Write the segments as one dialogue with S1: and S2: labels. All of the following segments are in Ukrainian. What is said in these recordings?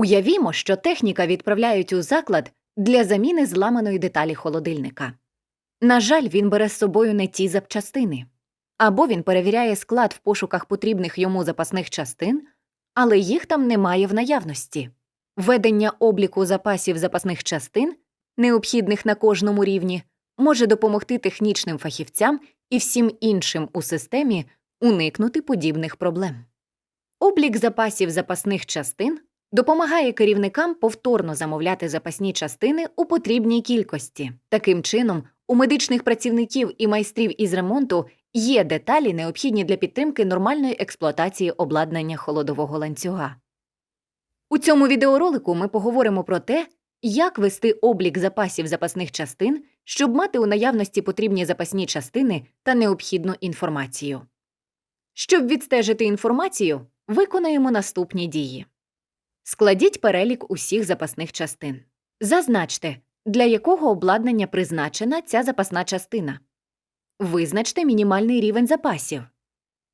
S1: Уявімо, що техніка відправляють у заклад для заміни зламаної деталі холодильника. На жаль, він бере з собою не ті запчастини. Або він перевіряє склад в пошуках потрібних йому запасних частин, але їх там немає в наявності. Ведення обліку запасів запасних частин, необхідних на кожному рівні, може допомогти технічним фахівцям і всім іншим у системі уникнути подібних проблем. Облік запасів запасних частин допомагає керівникам повторно замовляти запасні частини у потрібній кількості. Таким чином, у медичних працівників і майстрів із ремонту є деталі, необхідні для підтримки нормальної експлуатації обладнання холодового ланцюга. У цьому відеоролику ми поговоримо про те, як вести облік запасів запасних частин, щоб мати у наявності потрібні запасні частини та необхідну інформацію. Щоб відстежити інформацію, виконаємо наступні дії. Складіть перелік усіх запасних частин. Зазначте, для якого обладнання призначена ця запасна частина. Визначте мінімальний рівень запасів.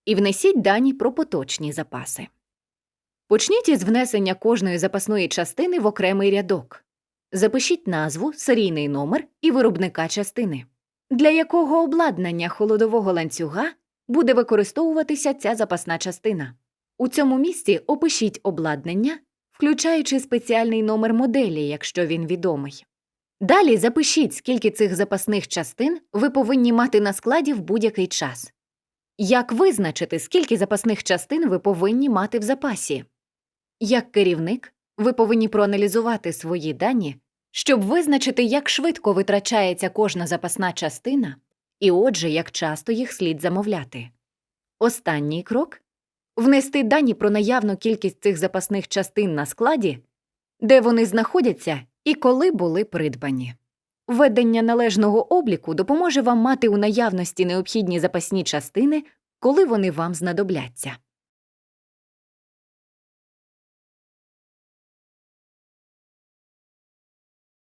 S1: І внесіть дані про поточні запаси. Почніть із внесення кожної запасної частини в окремий рядок. Запишіть назву, серійний номер і виробника частини. Для якого обладнання холодового ланцюга буде використовуватися ця запасна частина. У цьому місці опишіть обладнання, включаючи спеціальний номер моделі, якщо він відомий. Далі запишіть, скільки цих запасних частин ви повинні мати на складі в будь-який час. Як визначити, скільки запасних частин ви повинні мати в запасі? Як керівник, ви повинні проаналізувати свої дані, щоб визначити, як швидко витрачається кожна запасна частина, і отже, як часто їх слід замовляти. Останній крок внести дані про наявну кількість цих запасних частин на складі, де вони знаходяться і коли були придбані. Ведення належного обліку допоможе вам мати у наявності необхідні запасні частини, коли вони вам знадобляться.